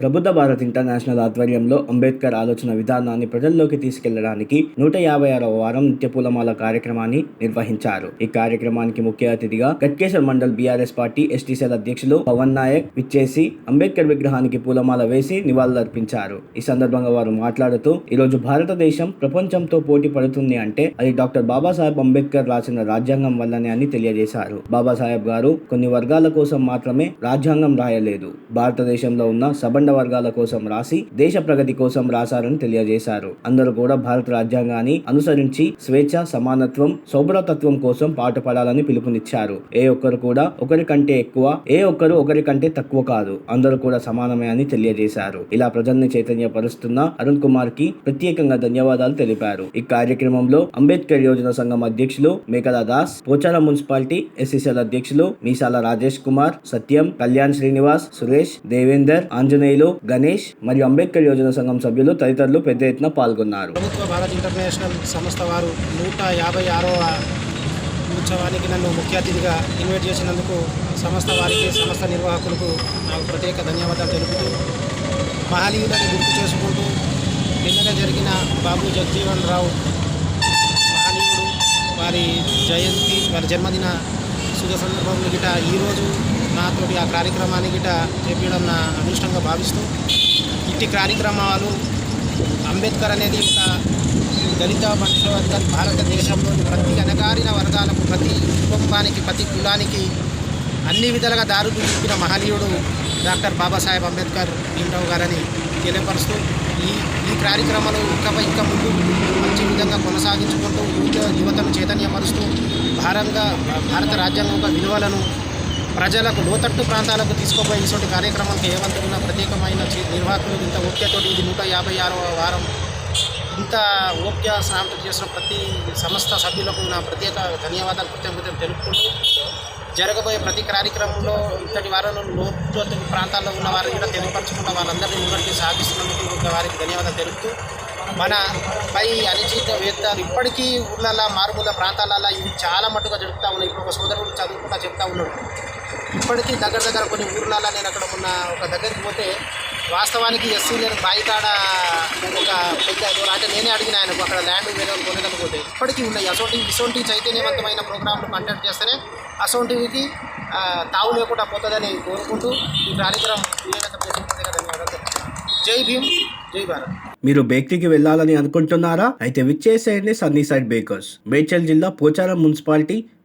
Prabuddha Bharat international ఆధ్వర్యంలో అంబేద్కర్ ఆలోచన విధానాన్ని ప్రజల్లోకి తీసుకెళ్ళడానికి నూట యాభై ఆరవ వారం నిత్య పూలమాల కార్యక్రమాన్ని నిర్వహించారు. ఈ కార్యక్రమానికి ముఖ్య అతిథిగా Ghatkesar mandal BRS party STCL అధ్యక్షులు పవన్ నాయక్ విచ్చేసి అంబేద్కర్ విగ్రహానికి పూలమాల వేసి నివాళులర్పించారు. ఈ సందర్భంగా వారు మాట్లాడుతూ ఈరోజు భారతదేశం ప్రపంచంతో పోటీ పడుతుంది అంటే అది డాక్టర్ బాబాసాహెబ్ అంబేద్కర్ రాసిన రాజ్యాంగం వల్లనే అని తెలియజేశారు. బాబాసాహెబ్ గారు కొన్ని వర్గాల కోసం మాత్రమే రాజ్యాంగం రాయలేదు. భారతదేశంలో ఉన్న సబండ వర్గాల కోసం రాసి దేశ ప్రగతి కోసం రాశారని తెలియజేశారు. అందరూ కూడా భారత రాజ్యాంగాన్ని అనుసరించి స్వేచ్ఛ సమానత్వం సౌభ్రతత్వం కోసం పాటుపడాలని పిలుపునిచ్చారు. ఏ ఒక్కరు కూడా ఒకరికంటే ఎక్కువ ఏ ఒక్కరు ఒకరికంటే తక్కువ కాదు. అందరూ కూడా సమానమే అని తెలియజేశారు. ఇలా ప్రజల్ని చైతన్యపరుస్తున్న అరుణ్ కుమార్కి ప్రత్యేకంగా ధన్యవాదాలు తెలిపారు. ఈ కార్యక్రమంలో అంబేద్కర్ యోజన సంఘం అధ్యక్షులు మేకల దాస్ పోచారం మున్సిపాలిటీ ఎస్ఎస్ఎల్ అధ్యక్షులు మీసాల రాజేష్ కుమార్ సత్యం కళ్యాణ్ శ్రీనివాస్ సురేష్ దేవేందర్ ఆంజనేయులు గణేష్ మరియు అంబేద్కర్ యోజన సంఘం సభ్యులు తదితరులు పెద్ద ఎత్తున పాల్గొన్నారు. ప్రభుత్వ భారత్ ఇంటర్నేషనల్ సంస్థ వారు నూట యాభై ఆరవ ఉత్సవానికి నన్ను ముఖ్య అతిథిగా ఇన్వైట్ చేసినందుకు సంస్థ వారికి సంస్థ నిర్వాహకులకు నాకు ప్రత్యేక ధన్యవాదాలు తెలుపుతూ మహనీయులను గుర్తు చేసుకుంటూ నిన్ననే జరిగిన బాబు జగజీవన్ రావు మహనీయుడు వారి జయంతి వారి జన్మదిన శుభ సందర్భం గిట ఈరోజు నాతోటి ఆ కార్యక్రమాన్ని గిట చేపించడం నా అదృష్టంగా భావిస్తూ ఇట్టి కార్యక్రమాలు అంబేద్కర్ అనేది ఒక దళిత మనుషుల భారతదేశంలోని ప్రతి అనగారిన వర్గాలకు ప్రతి కుటుంబానికి ప్రతి కులానికి అన్ని విధాలుగా దారులు చూపిన మహనీయుడు డాక్టర్ బాబాసాహెబ్ అంబేద్కర్ భీమరావు గారని తెలియపరుస్తూ ఈ ఈ కార్యక్రమాలు ఇంకా ఇంకా ముందు మంచి విధంగా కొనసాగించుకుంటూ యువత యువతను చైతన్యపరుస్తూ భారంగా భారత రాజ్యాంగం యొక్క విలువలను ప్రజలకు లోతట్టు ప్రాంతాలకు తీసుకుపోయి ఇటువంటి కార్యక్రమానికి ఏమంటున్న ప్రత్యేకమైన నిర్వాహకులు ఇంత ఓపికతోటి ఇది నూట యాభై ఆరవ వారం. ఇంత ఓపిక శ్రాంతం చేసిన ప్రతి సంస్థ సభ్యులకు నా ప్రత్యేక ధన్యవాదాలు కృతజ్ఞతలు తెలుపుకుంటూ జరగబోయే ప్రతి కార్యక్రమంలో ఇంతటి వారంలో లోతు ప్రాంతాల్లో ఉన్న వారిని కూడా తెలియపరచుకుంటూ వాళ్ళందరినీ ముందరికి సాగిస్తున్నందుకు వారికి ధన్యవాదాలు తెలుపుతూ మన పై అనిచిత వేత్తాలు ఇప్పటికీ ఊళ్ళల్లో మారుమూల ప్రాంతాలలో ఇవి చాలా మటుగా జరుపుతూ ఉన్నాయి. ఇప్పుడు ఒక సోదరుడు చదువుకుంటా చెప్తా ఉన్నాడు. ఇప్పటికీ దగ్గర దగ్గర కొన్ని ఊర్లలో నేను అక్కడ ఉన్న ఒక దగ్గరికి పోతే వాస్తవానికి ఎస్సీ నేను బాయికాడ ఒక పెద్ద అంటే నేనే అడిగిన ఆయనకు అక్కడ ల్యాండ్ వేరే వాళ్ళు ఇప్పటికీ ఉన్నాయి. అసోంటి ఇసోంటి చైతన్యవంతమైన ప్రోగ్రాంలు కండక్ట్ చేస్తేనే అసోంటివికి తావు లేకుండా పోతుందని కోరుకుంటూ ఈ కార్యక్రమం ధన్యవాదాలు జై భీమ్ జై భారత్. మీరు బేకరీకి వెళ్ళాలని అనుకుంటున్నారా? అయితే విచ్చేసేయండి సన్నీ సైడ్ బేకర్స్. మేడ్చల్ జిల్లా Pocharam municipality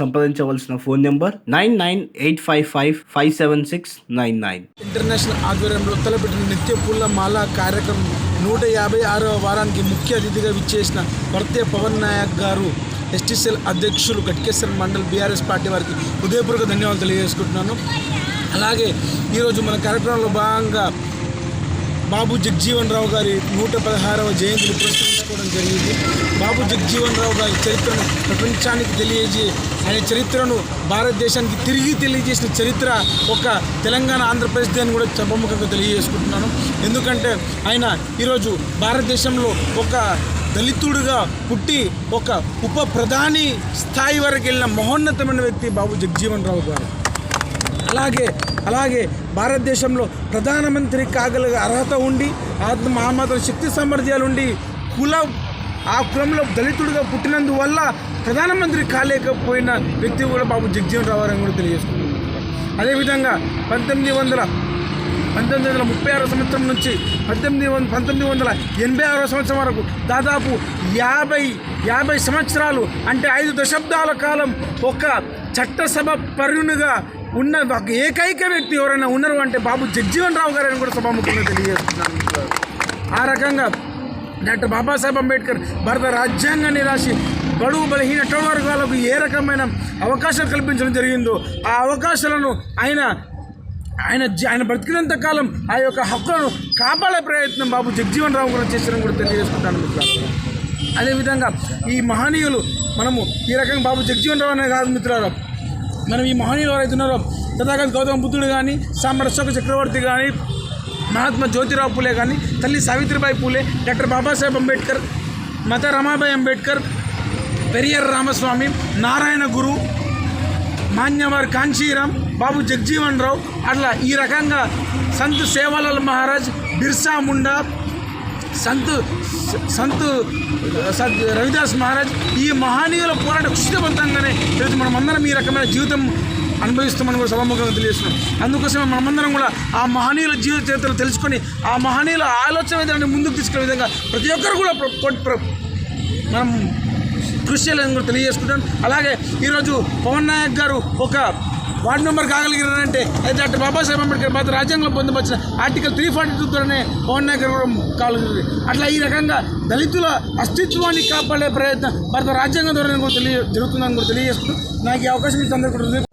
సంప్రదించవలసిన phone number nine nine eight five five five seven six nine nine. International ఆధ్వర్యంలో తలపెట్టిన నిత్య పూల మాల కార్యక్రమం నూట యాభై ఆరవ వారానికి ముఖ్య అతిథిగా విచ్చేసిన వర్తే పవన్ నాయక్ గారు ఎస్టీసీఎల్ అధ్యక్షులు గట్కేశ్వర మండల్ బీఆర్ఎస్ పార్టీ వారికి హృదయపూర్వక ధన్యవాదాలు తెలియజేసుకుంటున్నాను. అలాగే ఈరోజు మన కార్యక్రమంలో భాగంగా బాబు జగ్జీవన్ రావు గారి నూట పదహారవ జయంతిని పురస్కరించుకోవడం జరిగింది. బాబు జగ్జీవన్ రావు గారి చరిత్రను ప్రపంచానికి తెలియజే ఆయన చరిత్రను భారతదేశానికి తిరిగి తెలియజేసిన చరిత్ర ఒక తెలంగాణ ఆంధ్రప్రదేశ్ అని కూడా సభముఖంగా తెలియజేసుకుంటున్నాను. ఎందుకంటే ఆయన ఈరోజు భారతదేశంలో ఒక దళితుడిగా పుట్టి ఒక ఉప ప్రధాని స్థాయి వరకు వెళ్ళిన మహోన్నతమైన వ్యక్తి బాబు జగ్జీవన్ రావు గారు. అలాగే అలాగే భారతదేశంలో ప్రధానమంత్రి కాగల అర్హత ఉండి ఆత్మ ఆ మాత్రం శక్తి సామర్థ్యాలు ఉండి కులం ఆ కులంలో దళితుడిగా పుట్టినందువల్ల ప్రధానమంత్రి కాలేకపోయిన వ్యక్తి కూడా బాబు జగ్జీవన్ రావు అని కూడా తెలియజేసుకున్నాం అదేవిధంగా పంతొమ్మిది వందల పంతొమ్మిది వందల ముప్పై ఆరో సంవత్సరం నుంచి పద్దెనిమిది వంద పంతొమ్మిది వందల ఎనభై ఆరో సంవత్సరం వరకు దాదాపు యాభై యాభై సంవత్సరాలు అంటే ఐదు దశాబ్దాల కాలం ఒక చట్టసభ పరునుగా ఉన్న ఒక ఏకైక వ్యక్తి ఎవరైనా ఉన్నారు అంటే బాబు జగ్జీవన్ రావు గారని కూడా సభాముఖంగా తెలియజేస్తున్నాను. ఆ రకంగా డాక్టర్ బాబాసాహెబ్ అంబేద్కర్ భారత రాజ్యాంగాన్ని రాసి బడుగు బలహీన వర్గాలకు ఏ రకమైన అవకాశాలు కల్పించడం జరిగిందో ఆ అవకాశాలను ఆయన ఆయన ఆయన బ్రతికినంత కాలం ఆ యొక్క హక్కులను కాపాడే ప్రయత్నం బాబు జగజీవన్ రావు గారు చేశారని కూడా తెలియజేసుకుంటాను మిత్రులారా. అదేవిధంగా ఈ మహనీయులు మనము ఈ రకంగా బాబు జగజీవన్ రావు అనే కాదు మిత్రులారా. మనం ఈ మహనీయులు ఎవరైతే ఉన్నారో తథాగత గౌతమ బుద్ధుడు కానీ సామరస్వక చక్రవర్తి కానీ మహాత్మా జ్యోతిరావు పూలే కానీ తల్లి సావిత్రిబాయి పూలే డాక్టర్ బాబాసాహెబ్ అంబేద్కర్ మత రమాబాయి అంబేద్కర్ పెరియర్ రామస్వామి నారాయణ గురు మాన్యవర్ కాంచీరామ్ బాబు జగ్జీవన్ రావు అట్లా ఈ రకంగా సంత్ సేవాలాల్ మహారాజ్ బిర్సా ముండా సంత్ సంత్ సద్ రవిదాస్ మహారాజ్ ఈ మహనీయుల పోరాట కృషితబద్ధంగానే ఈరోజు మనమందరం ఈ రకమైన జీవితం అనుభవిస్తామని కూడా సభాముఖంగా తెలియజేస్తున్నాం. అందుకోసమే మనమందరం కూడా ఆ మహనీయుల జీవిత చరిత్రలు తెలుసుకొని ఆ మహనీయుల ఆలోచన విధానాన్ని ముందుకు తీసుకునే విధంగా ప్రతి ఒక్కరు కూడా మనం కృషి చేయాలని కూడా తెలియజేసుకుంటాం అలాగే ఈరోజు పవన్ నాయక్ గారు ఒక వార్డు మెంబర్ కాగలిగినారంటే అయితే డాక్టర్ బాబాసాహెబ్ అంబేద్కర్ భారత రాజ్యాంగంలో పొందుపరిచిన ఆర్టికల్ త్రీ ఫార్టీ టూ ద్వారానే పవన్ నాయక్ కాగలిగింది అట్లా ఈ రకంగా దళితుల అస్తిత్వాన్ని కాపాడే ప్రయత్నం భారత రాజ్యాంగం ద్వారా కూడా తెలియ జరుగుతుందని కూడా తెలియజేస్తూ నాకు ఈ అవకాశం ఇచ్చి అందరికీ కూడా